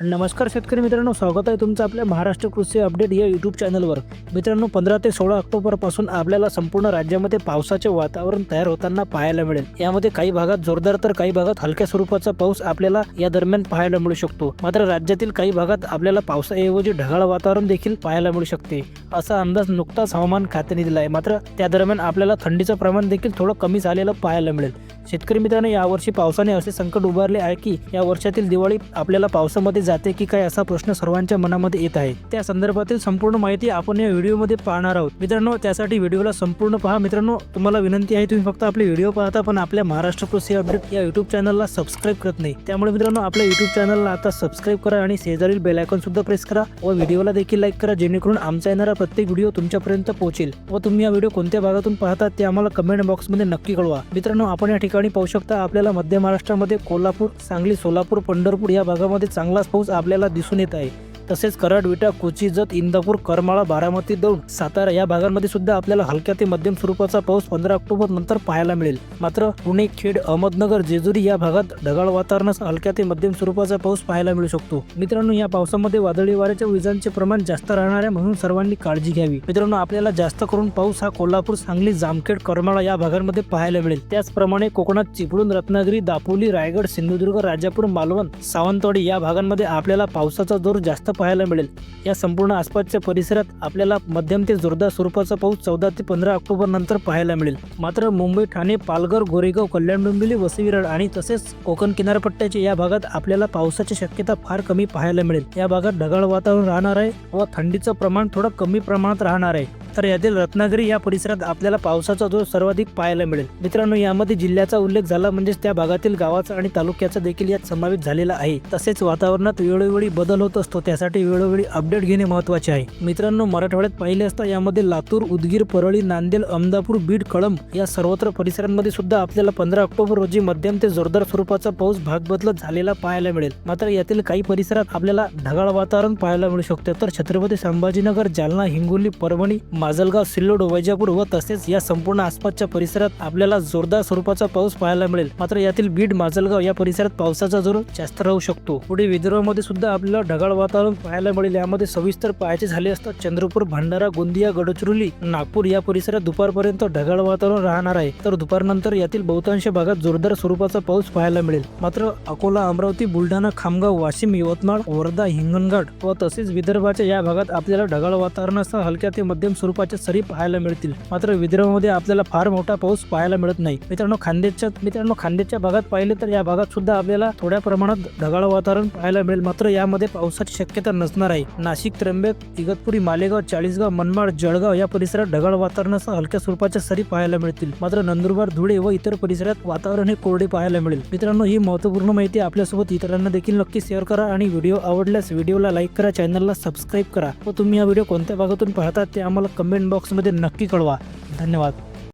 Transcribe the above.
नमस्कार शेतकरी मित्रांनो स्वागत आहे तुमचं आपल्या महाराष्ट्र कृषी अपडेट या यूट्यूब चॅनलवर मित्रांनो पंधरा ते सोळा ऑक्टोबरपासून आपल्याला संपूर्ण राज्यामध्ये पावसाचे वातावरण तयार होताना पाहायला मिळेल. यामध्ये काही भागात जोरदार तर काही भागात हलक्या स्वरूपाचा पाऊस आपल्याला या दरम्यान पाहायला मिळू शकतो. मात्र राज्यातील काही भागात आपल्याला पावसाऐवजी ढगाळ वातावरण देखील पाहायला मिळू शकते. असा अंदाज नुकताच हवामान खात्याने दिला आहे मात्र त्या दरम्यान आपल्याला थंडीचं प्रमाण देखील थोडं कमी झालेलं पाहायला मिळेल. शेतकरी मित्रांनो यावर्षी पावसाने असे संकट उभारले आहे की या वर्षातील दिवाळी आपल्याला पावसामध्ये जाते की काय असा प्रश्न सर्वांच्या मनामध्ये येत आहे. त्या संदर्भातील संपूर्ण माहिती आपण या व्हिडिओमध्ये पाहणार आहोत. मित्रांनो त्यासाठी व्हिडिओला संपूर्ण पहा. मित्रांनो तुम्हाला विनंती आहे तुम्ही फक्त आपले व्हिडिओ पाहता पण आपल्या महाराष्ट्र कृषी अपडेट या युट्यूब चॅनलला सबस्क्राईब करत नाही. त्यामुळे मित्रांनो आपल्या युट्यूब चॅनलला आता सबस्क्राईब करा आणि शेजारील बेल आयकॉन सुद्धा प्रेस करा व व्हिडिओला देखील लाईक करा जेणेकरून आमचा येणारा प्रत्येक व्हिडिओ तुमच्यापर्यंत पोहोचेल व तुम्ही या व्हिडिओ कोणत्या भागातून पाहता ते आम्हाला कमेंट बॉक्समध्ये नक्की कळवा. मित्रांनो आपण या ठिकाणी पाहू शकता आपल्याला मध्य महाराष्ट्रामध्ये कोल्हापूर सांगली सोलापूर पंढरपूर या भागामध्ये चांगलाच पाऊस आपल्याला दिसून येत आहे. तसेच कराड विटा कोची जत इंदापूर करमाळा बारामती दौंड सातारा या भागांमध्ये सुद्धा आपल्याला हलक्या ते मध्यम स्वरूपाचा पाऊस पंधरा ऑक्टोबर नंतर पाहायला मिळेल. मात्र पुणे खेड अहमदनगर जेजुरी या भागात ढगाळ वातावरणास हलक्या ते मध्यम स्वरूपाचा पाऊस पाहायला मिळू शकतो. मित्रांनो या पावसामध्ये वादळी वाऱ्याच्या विजांचे प्रमाण जास्त राहणार आहे म्हणून सर्वांनी काळजी घ्यावी. मित्रांनो आपल्याला जास्त करून पाऊस हा कोल्हापूर सांगली जामखेड करमाळा या भागांमध्ये पाहायला मिळेल. त्याचप्रमाणे कोकणात चिपळूण रत्नागिरी दापोली रायगड सिंधुदुर्ग राजापूर मालवण सावंतवाडी या भागांमध्ये आपल्याला पावसाचा जोर जास्त पाहायला मिळेल. या संपूर्ण आसपासच्या परिसरात आपल्याला मध्यम ते जोरदार स्वरूपाचा पाऊस चौदा ते पंधरा ऑक्टोबर नंतर पाहायला मिळेल. मात्र मुंबई ठाणे पालघर गोरेगाव कल्याण डोंबिवली वसई आणि तसेच कोकण किनारपट्ट्याच्या या भागात आपल्याला पावसाची शक्यता फार कमी पाहायला मिळेल. या भागात ढगाळ वातावरण राहणार आहे व थंडीचं प्रमाण थोडं कमी प्रमाणात राहणार आहे. तर यातील रत्नागिरी या परिसरात आपल्याला पावसाचा जोर सर्वाधिक पाहायला मिळेल. मित्रांनो यामध्ये जिल्ह्याचा उल्लेख झाला म्हणजेच त्या भागातील गावाचा आणि तालुक्याचा देखील यात समावेश झालेला आहे. तसेच वातावरणात वेळोवेळी बदल होत असतो त्यासाठी वेळोवेळी अपडेट घेणे महत्त्वाचे आहे. मित्रांनो मराठवाड्यात पाहिले असता यामध्ये लातूर उदगीर परळी नांदेड अहमदापूर बीड कळंब या सर्वत्र परिसरांमध्ये सुद्धा आपल्याला पंधरा ऑक्टोबर रोजी मध्यम ते जोरदार स्वरूपाचा पाऊस भाग बदलत झालेला पाहायला मिळेल. मात्र यातील काही परिसरात आपल्याला ढगाळ वातावरण पाहायला मिळू शकते. तर छत्रपती संभाजीनगर जालना हिंगोली परभणी माजलगाव सिल्लोड वैजापूर व तसेच या संपूर्ण आसपासच्या परिसरात आपल्याला जोरदार स्वरूपाचा पाऊस पाहायला मिळेल. मात्र यातील बीड माजलगाव या परिसरात पावसाचा जोर जास्त राहू शकतो. पुढे विदर्भामध्ये सुद्धा आपल्याला ढगाळ वातावरण पाहायला मिळेल. यामध्ये सविस्तर पाहायचे झाले असता चंद्रपूर भंडारा गोंदिया गडचिरोली नागपूर या परिसरात दुपारपर्यंत ढगाळ वातावरण राहणार आहे. तर दुपारनंतर यातील बहुतांश भागात जोरदार स्वरूपाचा पाऊस पाहायला मिळेल. मात्र अकोला अमरावती बुलढाणा खामगाव वाशिम यवतमाळ वर्धा हिंगणघाट व तसेच विदर्भाच्या या भागात आपल्याला ढगाळ वातावरणासह हलक्या ते मध्यम स्वरूपाच्या सरी पाहायला मिळतील. मात्र विदर्भामध्ये आपल्याला फार मोठा पाऊस पाहायला मिळत नाही. मित्रांनो खांदेच्या मित्रांनो खांदेच्या भागात पाहिले तर या भागात सुद्धा आपल्याला थोड्या प्रमाणात ढगाळ वातावरण पाहायला मिळेल. मात्र यामध्ये पावसाची शक्यता नसणार आहे. नाशिक त्र्यंबक इगतपुरी मालेगाव चाळीसगाव मनमाड जळगाव या परिसरात ढगाळ वातावरणासह हलक्या स्वरूपाच्या सरी पाहायला मिळतील. मात्र नंदुरबार धुळे व इतर परिसरात वातावरण हे कोरडे पाहायला मिळेल. मित्रांनो ही महत्त्वपूर्ण माहिती आपल्यासोबत इतरांना देखील नक्की शेअर करा आणि व्हिडिओ आवडल्यास व्हिडिओला लाईक करा चॅनलला सबस्क्राईब करा व तुम्ही हा व्हिडिओ कोणत्या भागातून पाहतात ते आम्हाला कमेंट बॉक्समध्ये नक्की कळवा. धन्यवाद.